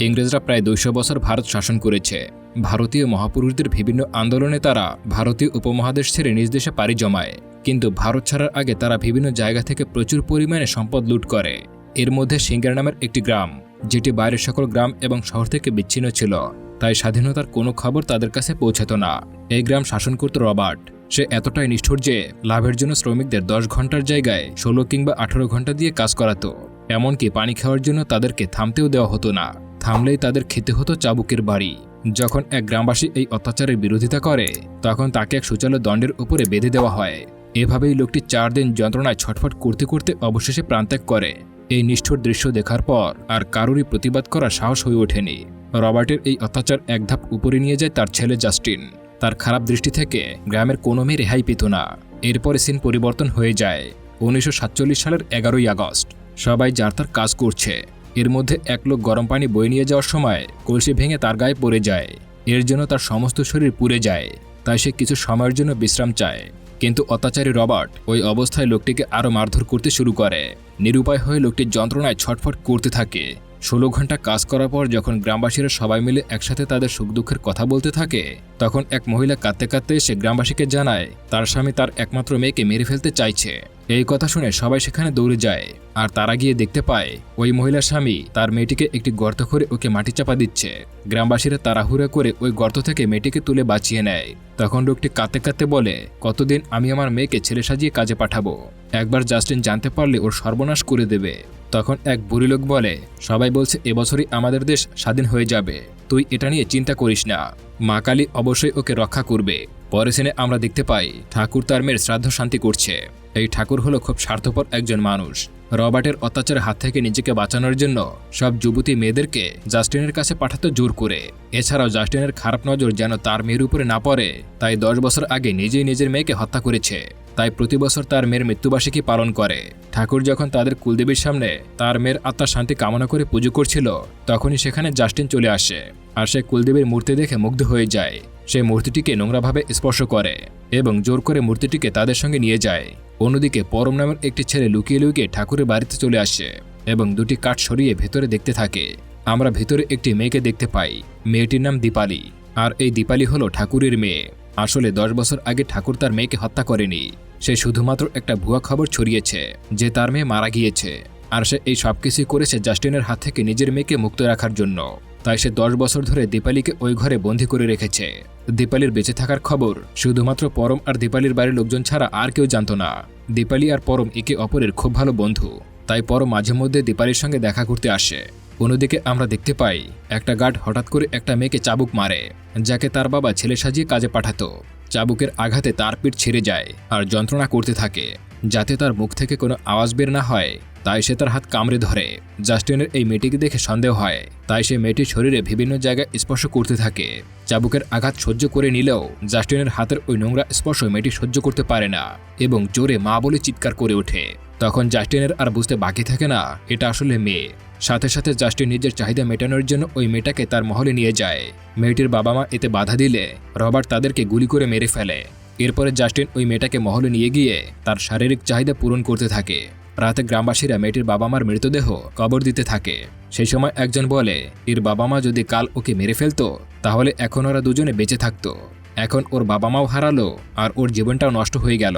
ইংরেজরা প্রায় দুইশো বছর ভারত শাসন করেছে। ভারতীয় মহাপুরুষদের বিভিন্ন আন্দোলনে তারা ভারতীয় উপমহাদেশ ছেড়ে নিজ দেশে পাড়ি জমায়। কিন্তু ভারত ছাড়ার আগে তারা বিভিন্ন জায়গা থেকে প্রচুর পরিমাণে সম্পদ লুট করে। এর মধ্যে সিঙ্গার নামের একটি গ্রাম, যেটি বাইরের সকল গ্রাম এবং শহর থেকে বিচ্ছিন্ন ছিল, তাই স্বাধীনতার কোনো খবর তাদের কাছে পৌঁছাতো না। এই গ্রাম শাসন করত রবার্ট। সে এতটাই নিষ্ঠুর যে, লাভের জন্য শ্রমিকদের দশ ঘণ্টার জায়গায় ষোলো কিংবা আঠারো ঘণ্টা দিয়ে কাজ করাতো। এমনকি পানি খাওয়ার জন্য তাদেরকে থামতেও দেওয়া হতো না। থামলেই তাদের খেতে হতো চাবুকের বাড়ি। যখন এক গ্রামবাসী এই অত্যাচারের বিরোধিতা করে, তখন তাকে এক সুচালো দণ্ডের উপরে বেঁধে দেওয়া হয়। এভাবেই লোকটি চার দিন যন্ত্রণায় ছটফট করতে করতে অবশেষে প্রাণত্যাগ করে। এই নিষ্ঠুর দৃশ্য দেখার পর আর কারোরই প্রতিবাদ করার সাহস হয়ে ওঠেনি। রবার্টের এই অত্যাচার এক ধাপ উপরে নিয়ে যায় তার ছেলে জাস্টিন। তার খারাপ দৃষ্টি থেকে গ্রামের কোনো মেয়ে রেহাই পেত না। এরপরে সিন পরিবর্তন হয়ে যায়। উনিশশো সাতচল্লিশ সালের এগারোই আগস্ট। সবাই যার তার কাজ করছে। এর মধ্যে এক লোক গরম পানি বয়ে নিয়ে যাওয়ার সময় কলসি ভেঙে তার গায়ে পড়ে যায়। এর জন্য তার সমস্ত শরীর পুড়ে যায়, তাই সে কিছু সময়ের জন্য বিশ্রাম চায়। কিন্তু অত্যাচারী রবার্ট ওই অবস্থায় লোকটিকে আরও মারধর করতে শুরু করে। নিরুপায় হয়ে লোকটি যন্ত্রণায় ছটফট করতে থাকে। ষোলো ঘণ্টা কাজ করার পর যখন গ্রামবাসীরা সবাই মিলে একসাথে তাদের সুখ দুঃখের কথা বলতে থাকে, তখন এক মহিলা কাঁদতে কাঁদতে এসে গ্রামবাসীকে জানায়, তার স্বামী তার একমাত্র মেয়েকে মেরে ফেলতে চাইছে। এই কথা শুনে সবাই সেখানে দৌড়ে যায়, আর তারা গিয়ে দেখতে পায়, ওই মহিলার স্বামী তার মেয়েটিকে একটি গর্ত করে ওকে মাটি চাপা দিচ্ছে। গ্রামবাসীরা তাড়াহুড়া করে ওই গর্ত থেকে মেয়েটিকে তুলে বাঁচিয়ে নেয়। তখন লোকটি কাঁদতে কাঁদতে বলে, কতদিন আমি আমার মেয়েকে ছেলে সাজিয়ে কাজে পাঠাবো? একবার জাস্টিন জানতে পারলে ওর সর্বনাশ করে দেবে। তখন এক বুড়ি লোক বলে, সবাই বলছে এবছরই আমাদের দেশ স্বাধীন হয়ে যাবে। তুই এটা নিয়ে চিন্তা করিস না। মা কালী অবশ্যই ওকে রক্ষা করবে। পরে সিনে আমরা দেখতে পাই ঠাকুর তার মেয়ের শ্রাদ্ধ শান্তি করছে। এই ঠাকুর হলো খুব স্বার্থপর একজন মানুষ। রবার্টের অত্যাচারের হাত থেকে নিজেকে বাঁচানোর জন্য সব যুবতী মেয়েদেরকে জাস্টিনের কাছে পাঠাতে জোর করে। এছাড়াও জাস্টিনের খারাপ নজর যেন তার মেয়ের উপরে না পড়ে, তাই দশ বছর আগে নিজেই নিজের মেয়েকে হত্যা করেছে। তাই প্রতি বছর তার মেয়ের মৃত্যুবার্ষিকী পালন করে। ঠাকুর যখন তাদের কুলদেবীর সামনে তার মেয়ের আত্মার শান্তি কামনা করে পুজো করছিল, তখনই সেখানে জাস্টিন চলে আসে। আর সে কুলদেবীর মূর্তি দেখে মুগ্ধ হয়ে যায়। সে মূর্তিটিকে নোংরাভাবে স্পর্শ করে এবং জোর করে মূর্তিটিকে তাদের সঙ্গে নিয়ে যায়। অন্যদিকে পরম নামের একটি ছেলে লুকিয়ে লুকিয়ে ঠাকুরের বাড়িতে চলে আসে এবং দুটি কাঠ সরিয়ে ভেতরে দেখতে থাকে। আমরা ভেতরে একটি মেয়েকে দেখতে পাই। মেয়েটির নাম দীপালি। আর এই দীপালি হলো ঠাকুরের মেয়ে। আসলে দশ বছর আগে ঠাকুর তার মেয়েকে হত্যা করেনি। সে শুধুমাত্র একটা ভুয়া খবর ছড়িয়েছে যে তার মেয়ে মারা গিয়েছে। আর সে এই সব কিছুই করেছে জাস্টিনের হাত থেকে নিজের মেয়েকে মুক্ত রাখার জন্য। তাই সে দশ বছর ধরে দীপালিকে ওই ঘরে বন্দি করে রেখেছে। দীপালির বেঁচে থাকার খবর শুধুমাত্র পরম আর দীপালির বাড়ির লোকজন ছাড়া আর কেউ জানত না। দীপালি আর পরম একে অপরের খুব ভালো বন্ধু, তাই পরম মাঝে মধ্যে দীপালির সঙ্গে দেখা করতে আসে। অন্যদিকে আমরা দেখতে পাই, একটা গার্ড হঠাৎ করে একটা মেয়েকে চাবুক মারে, যাকে তার বাবা ছেলে সাজিয়ে কাজে পাঠাতো। চাবুকের আঘাতে তার পিঠ ছেড়ে যায় আর যন্ত্রণা করতে থাকে। যাতে তার মুখ থেকে কোনো আওয়াজ বের না হয়, তাই সে তার হাত কামড়ে ধরে। জাস্টিনের এই মেয়েটিকে দেখে সন্দেহ হয়, তাই সে মেয়েটির শরীরে বিভিন্ন জায়গায় স্পর্শ করতে থাকে। চাবুকের আঘাত সহ্য করে নিলেও জাস্টিনের হাতের ওই নোংরা স্পর্শ মেয়েটি সহ্য করতে পারে না এবং জোরে মা বলে চিৎকার করে ওঠে। তখন জাস্টিনের আর বুঝতে বাকি থাকে না, এটা আসলে মেয়ে। সাথে সাথে জাস্টিন নিজের চাহিদা মেটানোর জন্য ওই মেয়েটাকে তার মহলে নিয়ে যায়। মেয়েটির বাবা মা এতে বাধা দিলে, রবার্ট তাদেরকে গুলি করে মেরে ফেলে। এরপরে জাস্টিন ওই মেয়েটাকে মহলে নিয়ে গিয়ে তার শারীরিক চাহিদা পূরণ করতে থাকে। রাতে গ্রামবাসীরা মেয়েটির বাবা মার মৃতদেহ কবর দিতে থাকে। সেই সময় একজন বলে, এর বাবা মা যদি কাল ওকে মেরে ফেলতো, তাহলে এখন ওরা দুজনে বেঁচে থাকতো। এখন ওর বাবা মাও হারালো আর ওর জীবনটাও নষ্ট হয়ে গেল।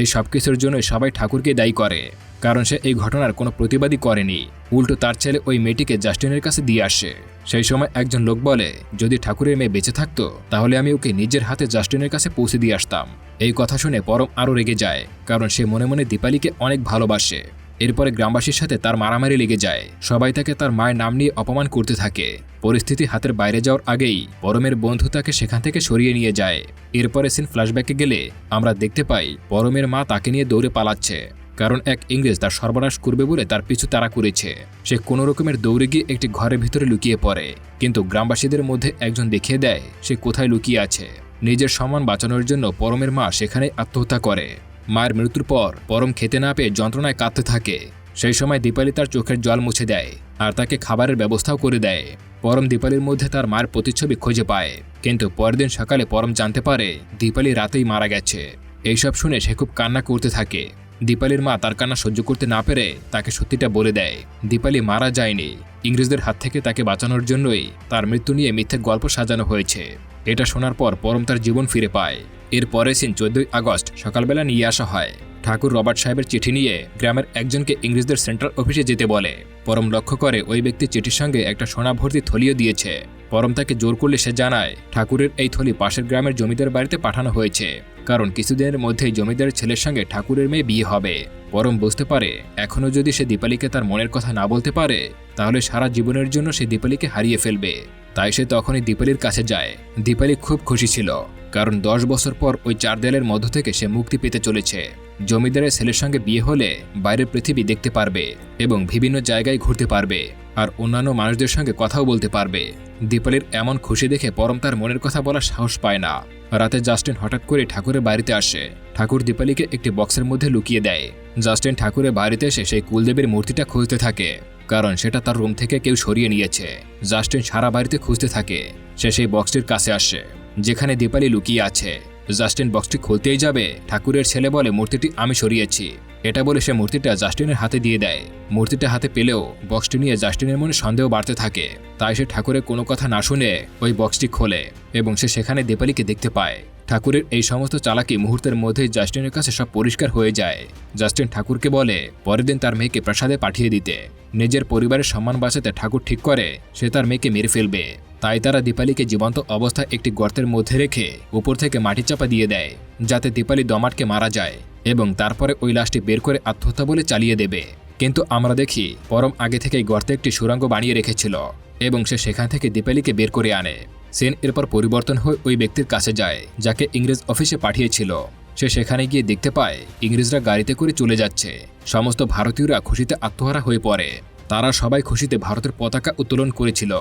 এই সব কিছুর জন্য সবাই ঠাকুরকে দায়ী করে, কারণ সে এই ঘটনার কোনো প্রতিবাদই করেনি। উল্টো তার ছেলে ওই মেয়েটিকে জাস্টিনের কাছে দিয়ে আসে। সেই সময় একজন লোক বলে, যদি ঠাকুরের মেয়ে বেঁচে থাকতো, তাহলে আমি ওকে নিজের হাতে জাস্টিনের কাছে পৌঁছে দিয়ে আসতাম। এই কথা শুনে পরম আরও রেগে যায়, কারণ সে মনে মনে দীপালিকে অনেক ভালোবাসে। এরপরে গ্রামবাসীর সাথে তার মারামারি লেগে যায়। সবাই তাকে তার মায়ের নাম নিয়ে অপমান করতে থাকে। পরিস্থিতি হাতের বাইরে যাওয়ার আগেই পরমের বন্ধু তাকে সেখান থেকে সরিয়ে নিয়ে যায়। এরপরে সিন ফ্ল্যাশব্যাকে গেলে আমরা দেখতে পাই পরমের মা তাকে নিয়ে দৌড়ে পালাচ্ছে। কারণ এক ইংরেজ তার সর্বনাশ করবে বলে তার পিছু তাড়া করেছে। সে কোনো রকমের দৌড়ে গিয়ে একটি ঘরের ভিতরে লুকিয়ে পড়ে। কিন্তু গ্রামবাসীদের মধ্যে একজন দেখিয়ে দেয় সে কোথায় লুকিয়ে আছে। নিজের সম্মান বাঁচানোর জন্য পরমের মা সেখানে আত্মহত্যা করে। মায়ের মৃত্যুর পর পরম খেতে না পেয়ে যন্ত্রণায় কাঁদতে থাকে। সেই সময় দীপালি তার চোখের জল মুছে দেয় আর তাকে খাবারের ব্যবস্থাও করে দেয়। পরম দীপালির মধ্যে তার মায়ের প্রতিচ্ছবি খুঁজে পায়। কিন্তু পরের দিন সকালে পরম জানতে পারে দীপালি রাতেই মারা গেছে। এইসব শুনে সে খুব কান্না করতে থাকে। দীপালির মা তার কান্না সহ্য করতে না পেরে তাকে সত্যিটা বলে দেয়। দীপালি মারা যায়নি। ইংরেজদের হাত থেকে তাকে বাঁচানোর জন্যই তার মৃত্যু নিয়ে মিথ্যে গল্প সাজানো হয়েছে। এটা শোনার পর পরম তার জীবন ফিরে পায়। এর পরের সিন চোদ্দই আগস্ট সকালবেলা নিয়ে আসা হয়। ঠাকুর রবার্ট সাহেবের চিঠি নিয়ে গ্রামের একজনকে ইংরেজদের সেন্ট্রাল অফিসে যেতে বলে। পরম লক্ষ্য করে ওই ব্যক্তি চিঠির সঙ্গে একটা সোনা ভর্তি থলিও দিয়েছে। পরম তাকে জোর করলে সে জানায়, ঠাকুরের এই থলি পাশের গ্রামের জমিদার বাড়িতে পাঠানো হয়েছে। কারণ কিছুদিনের মধ্যেই জমিদারের ছেলের সঙ্গে ঠাকুরের মেয়ে বিয়ে হবে। পরম বুঝতে পারে এখনও যদি সে দীপালিকে তার মনের কথা না বলতে পারে, তাহলে সারা জীবনের জন্য সে দীপালিকে হারিয়ে ফেলবে। তাই সে তখনই দীপালির কাছে যায়। দীপালি খুব খুশি ছিল। কারণ দশ বছর পর ওই চার দেয়ালের মধ্য থেকে সে মুক্তি পেতে চলেছে। জমিদারের ছেলের সঙ্গে বিয়ে হলে বাইরের পৃথিবী দেখতে পারবে এবং বিভিন্ন জায়গায় ঘুরতে পারবে আর অন্যান্য মানুষদের সঙ্গে কথাও বলতে পারবে। দীপালির এমন খুশি দেখে পরম তার মনের কথা বলার সাহস পায় না। রাতে জাস্টিন হঠাৎ করে ঠাকুরের বাড়িতে আসে। ঠাকুর দীপালিকে একটি বক্সের মধ্যে লুকিয়ে দেয়। জাস্টিন ঠাকুরের বাড়িতে এসে সেই কুলদেবীর মূর্তিটা খুঁজতে থাকে, কারণ সেটা তার রুম থেকে কেউ সরিয়ে নিয়েছে। জাস্টিন সারা বাড়িতে খুঁজতে থাকে। সে সেই বক্সটির কাছে আসে। যেখানে দীপালি লুকিয়ে আছে। জাস্টিন বক্সটি খুলতেই যাবে। ঠাকুরের ছেলে বলে মূর্তিটি আমি সরিয়েছি। এটা বলে সে মূর্তিটা জাস্টিনের হাতে দিয়ে দেয়। মূর্তিটা হাতে পেলেও বক্সটি নিয়ে জাস্টিনের মনে সন্দেহ বাড়তে থাকে। তাই সে ঠাকুরের কোনো কথা না শুনে ওই বক্সটি খোলে এবং সে সেখানে দীপালিকে দেখতে পায়। ঠাকুরের এই সমস্ত চালাকি মুহূর্তের মধ্যেই জাস্টিনের কাছে সব পরিষ্কার হয়ে যায়। জাস্টিন ঠাকুরকে বলে, পরের দিন তার মেয়েকে প্রাসাদে পাঠিয়ে দিতে। নিজের পরিবারের সম্মান বাঁচাতে ঠাকুর ঠিক করে, সে তার মেয়েকে মেরে ফেলবে। তাই তারা দীপালিকে জীবন্ত অবস্থায় একটি গর্তের মধ্যে রেখে উপর থেকে মাটি চাপা দিয়ে দেয়, যাতে দীপালি দমাটকে মারা যায় এবং তারপরে ওই লাশটি বের করে আত্মহত্যা বলে চালিয়ে দেবে। কিন্তু আমরা দেখি, পরম আগে থেকেই গর্তে একটি সুড়ঙ্গ বানিয়ে রেখেছিল এবং সে সেখান থেকে দীপালিকে বের করে আনে। সেন এরপর পরিবর্তন হয়ে ওই ব্যক্তির কাছে যায়, যাকে ইংরেজ অফিসে পাঠিয়েছিল। সে সেখানে গিয়ে দেখতে পায়, ইংরেজরা গাড়িতে করে চলে যাচ্ছে। সমস্ত ভারতীয়রা খুশিতে আত্মহারা হয়ে পড়ে। তারা সবাই খুশিতে ভারতের পতাকা উত্তোলন করেছিল।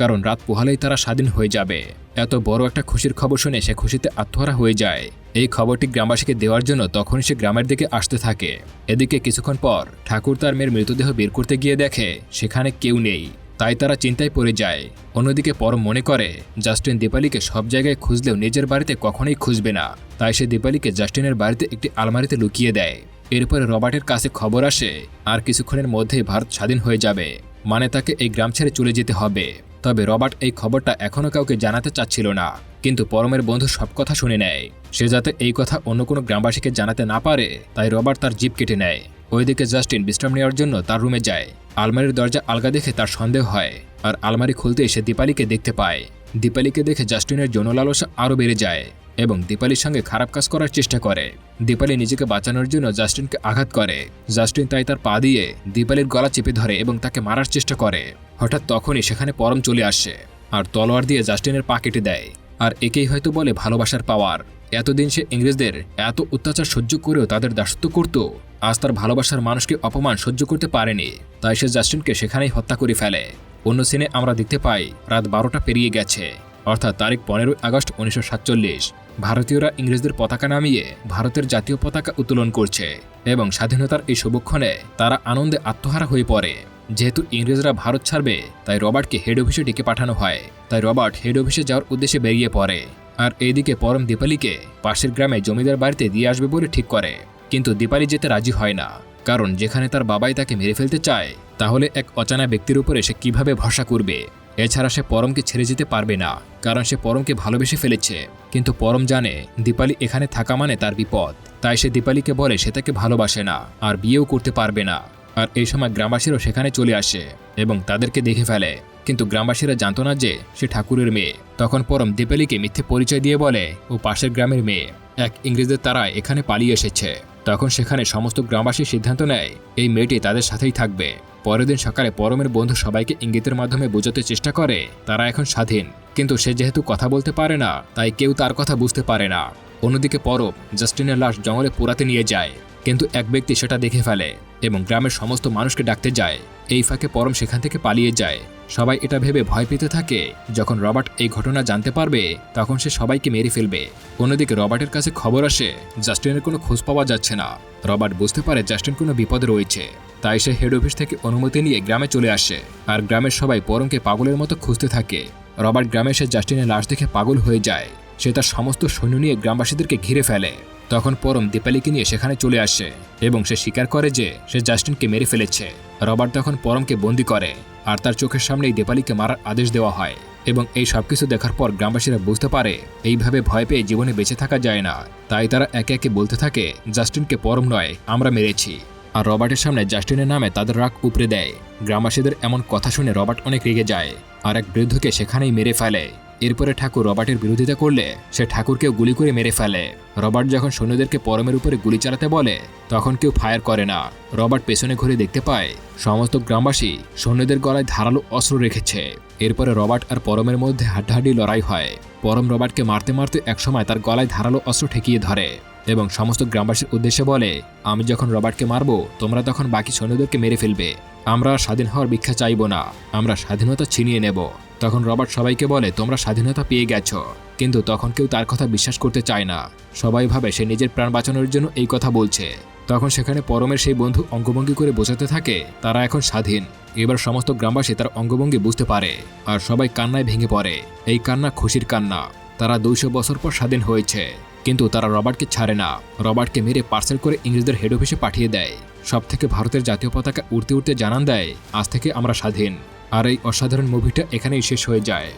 কারণ রাত পোহালেই তারা স্বাধীন হয়ে যাবে। এত বড় একটা খুশির খবর শুনে সে খুশিতে আত্মহারা হয়ে যায়। এই খবরটি গ্রামবাসীকে দেওয়ার জন্য তখনই সে গ্রামের দিকে আসতে থাকে। এদিকে কিছুক্ষণ পর ঠাকুর তার মেয়ের মৃতদেহ বের করতে গিয়ে দেখে, সেখানে কেউ নেই। তাই তারা চিন্তায় পড়ে যায়। অন্যদিকে পরম মনে করে, জাস্টিন দীপালিকে সব জায়গায় খুঁজলেও নিজের বাড়িতে কখনোই খুঁজবে না। তাই সে দীপালিকে জাস্টিনের বাড়িতে একটি আলমারিতে লুকিয়ে দেয়। এরপরে রবার্টের কাছে খবর আসে, আর কিছুক্ষণের মধ্যেই ভারত স্বাধীন হয়ে যাবে। মানে তাকে এই গ্রাম ছেড়ে চলে যেতে হবে। তবে রবার্ট এই খবরটা এখনও কাউকে জানাতে চাচ্ছিল না। কিন্তু পরমের বন্ধু সব কথা শুনে নেয়। সে যাতে এই কথা অন্য কোনো গ্রামবাসীকে জানাতে না পারে, তাই রবার্ট তার জিপ কেটে নেয়। ওইদিকে জাস্টিন বিশ্রাম নেওয়ার জন্য তার রুমে যায়। আলমারির দরজা আলগা দেখে তার সন্দেহ হয়, আর আলমারি খুলতে এসে দীপালিকে দেখতে পায়। দীপালিকে দেখে জাস্টিনের যৌনলালসা আরও বেড়ে যায়। এবং দীপালির সঙ্গে খারাপ কাজ করার চেষ্টা করে। দীপালি নিজেকে বাঁচানোর জন্য জাস্টিনকে আঘাত করে। জাস্টিন তাই তার পা দিয়ে দীপালির গলা চেপে ধরে এবং তাকে মারার চেষ্টা করে। হঠাৎ তখনই সেখানে পরম চলে আসে আর তলোয়ার দিয়ে জাস্টিনের পা কেটে দেয়। আর একেই হয়তো বলে ভালোবাসার পাওয়ার। এতদিন সে ইংরেজদের এত অত্যাচার সহ্য করেও তাদের দাসত্ব করত। আজ তার ভালোবাসার মানুষকে অপমান সহ্য করতে পারেনি। তাই সে জাস্টিনকে সেখানেই হত্যা করে ফেলে। অন্য সিনে আমরা দেখতে পাই, রাত বারোটা পেরিয়ে গেছে। অর্থাৎ তারিখ পনেরোই আগস্ট উনিশশো সাতচল্লিশ। ভারতীয়রা ইংরেজদের পতাকা নামিয়ে ভারতের জাতীয় পতাকা উত্তোলন করছে এবং স্বাধীনতার এই শুভক্ষণে তারা আনন্দে আত্মহারা হয়ে পড়ে। যেহেতু ইংরেজরা ভারত ছাড়বে, তাই রবার্টকে হেড অফিসে ডেকে পাঠানো হয়। তাই রবার্ট হেড অফিসে যাওয়ার উদ্দেশ্যে বেরিয়ে পড়ে আর এইদিকে পরম দীপালিকে পাশের গ্রামে জমিদার বাড়িতে দিয়ে আসবে বলে ঠিক করে। কিন্তু দীপালি যেতে রাজি হয় না, কারণ যেখানে তার বাবাই তাকে মেরে ফেলতে চায়, তাহলে এক অচানা ব্যক্তির উপরে সে কীভাবে ভরসা করবে? এছাড়া সে পরমকে ছেড়ে যেতে পারবে না, কারণ সে পরমকে ভালোবেসে ফেলেছে। কিন্তু পরম জানে, দীপালি এখানে থাকা মানে তার বিপদ। তাই সে দীপালিকে বলে সে তাকে ভালোবাসে না, আর বিয়েও করতে পারবে না। আর এই সময় গ্রামবাসীরাও সেখানে চলে আসে এবং তাদেরকে দেখে ফেলে। কিন্তু গ্রামবাসীরা জানতো না যে, সে ঠাকুরের মেয়ে। তখন পরম দীপালিকে মিথ্যে পরিচয় দিয়ে বলে, ও পাশের গ্রামের মেয়ে। এক ইংরেজদের তারা এখানে পালিয়ে এসেছে। তখন সেখানে সমস্ত গ্রামবাসী সিদ্ধান্ত নেয়, এই মেয়েটি তাদের সাথেই থাকবে। পরের দিন সকালে পরমের বন্ধু সবাইকে ইঙ্গিতের মাধ্যমে বোঝাতে চেষ্টা করে, তারা এখন স্বাধীন। কিন্তু সে যেহেতু কথা বলতে পারে না, তাই কেউ তার কথা বুঝতে পারে না। অন্যদিকে পরব জাস্টিনের লাশ জঙ্গলে পোড়াতে নিয়ে যায়, কিন্তু এক ব্যক্তি সেটা দেখে ফেলে এবং গ্রামের সমস্ত মানুষকে ডাকতে যায়। এই ফাঁকে পরম সেখান থেকে পালিয়ে যায়। সবাই এটা ভেবে ভয় পেতে থাকে, যখন রবার্ট এই ঘটনা জানতে পারবে, তখন সে সবাইকে মেরে ফেলবে। অন্যদিকে রবার্টের কাছে খবর আসে, জাস্টিনের কোনো খোঁজ পাওয়া যাচ্ছে না। রবার্ট বুঝতে পারে জাস্টিন কোনো বিপদে রয়েছে। তাই সে হেড অফিস থেকে অনুমতি নিয়ে গ্রামে চলে আসে। আর গ্রামের সবাই পরমকে পাগলের মতো খুঁজতে থাকে। রবার্ট গ্রামে এসে জাস্টিনের লাশ দেখে পাগল হয়ে যায়। সে তার সমস্ত সৈন্য নিয়ে গ্রামবাসীদেরকে ঘিরে ফেলে। তখন পরম দীপালিকে নিয়ে সেখানে চলে আসে এবং সে স্বীকার করে যে সে জাস্টিনকে মেরে ফেলেছে। রবার্ট তখন পরমকে বন্দি করে আর তার চোখের সামনেই দীপালিকে মারার আদেশ দেওয়া হয় এবং এই সবকিছু দেখার পর গ্রামবাসীরা বুঝতে পারে এইভাবে ভয় পেয়ে জীবনে বেঁচে থাকা যায় না। তাই তারা একে একে বলতে থাকে, জাস্টিনকে পরম নয়, আমরা মেরেছি। আর রবার্টের সামনে জাস্টিনের নামে তাদের রাগ উপড়ে দেয়। গ্রামবাসীদের এমন কথা শুনে রবার্ট অনেক রেগে যায় আর এক বৃদ্ধকে সেখানেই মেরে ফেলে। এরপরে ঠাকুর রবার্টের বিরোধিতা করলে সে ঠাকুরকেও গুলি করে মেরে ফেলে। রবার্ট যখন সৈন্যদেরকে পরমের উপরে গুলি চালাতে বলে, তখন কেউ ফায়ার করে না। রবার্ট পেছনে ঘুরে দেখতে পায়, সমস্ত গ্রামবাসী সৈন্যদের গলায় ধারালো অস্ত্র রেখেছে। এরপরে রবার্ট আর পরমের মধ্যে হাড্ডাহাড্ডি লড়াই হয়। পরম রবার্টকে মারতে মারতে একসময় তার গলায় ধারালো অস্ত্র ঠেকিয়ে ধরে। এবং সমস্ত গ্রামবাসীর উদ্দেশ্যে বলে, আমি যখন রবার্টকে মারবো, তোমরা তখন বাকি সৈন্যদেরকে মেরে ফেলবে। আমরা স্বাধীন হওয়ার ভিক্ষা চাইব না। আমরা স্বাধীনতা ছিনিয়ে নেব। তখন রবার্ট সবাইকে বলে, তোমরা স্বাধীনতা পেয়ে গেছ। কিন্তু তখন কেউ তার কথা বিশ্বাস করতে চায় না। সবাই ভাবে সে নিজের প্রাণ বাঁচানোর জন্য এই কথা বলছে। তখন সেখানে পরমের সেই বন্ধু অঙ্গভঙ্গি করে বোঝাতে থাকে, তারা এখন স্বাধীন। এবার সমস্ত গ্রামবাসী তার অঙ্গভঙ্গি বুঝতে পারে আর সবাই কান্নায় ভেঙে পড়ে। এই কান্না খুশির কান্না। তারা দুইশো বছর পর স্বাধীন হয়েছে। কিন্তু তারা রবার্টকে ছাড়ে না। রবার্টকে মেরে পার্সেল করে ইংরেজদের হেড অফিসে পাঠিয়ে দেয়। সব থেকে ভারতের জাতীয় পতাকা উড়তে উড়তে জানান দেয়, আজ থেকে আমরা স্বাধীন। আর এই অসাধারণ মুভিটা এখানেই শেষ হয়ে যায়।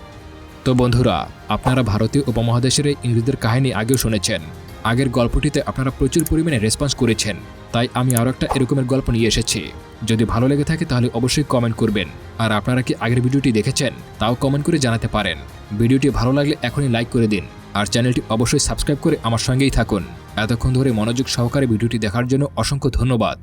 তো বন্ধুরা, আপনারা ভারতীয় উপমহাদেশের এই ইংরেজদের কাহিনী আগেও শুনেছেন। আগের গল্পটিতে আপনারা প্রচুর পরিমাণে রেসপন্স করেছেন। তাই আমি আরও একটা এরকমের গল্প নিয়ে এসেছি। যদি ভালো লেগে থাকে তাহলে অবশ্যই কমেন্ট করবেন। আর আপনারা কি আগের ভিডিওটি দেখেছেন? তাও কমেন্ট করে জানাতে পারেন। ভিডিওটি ভালো লাগলে এখনই লাইক করে দিন। আর চ্যানেলটি অবশ্যই সাবস্ক্রাইব করে আমার সঙ্গেই থাকুন। এতক্ষণ ধরে মনোযোগ সহকারে ভিডিওটি দেখার জন্য অসংখ্য ধন্যবাদ।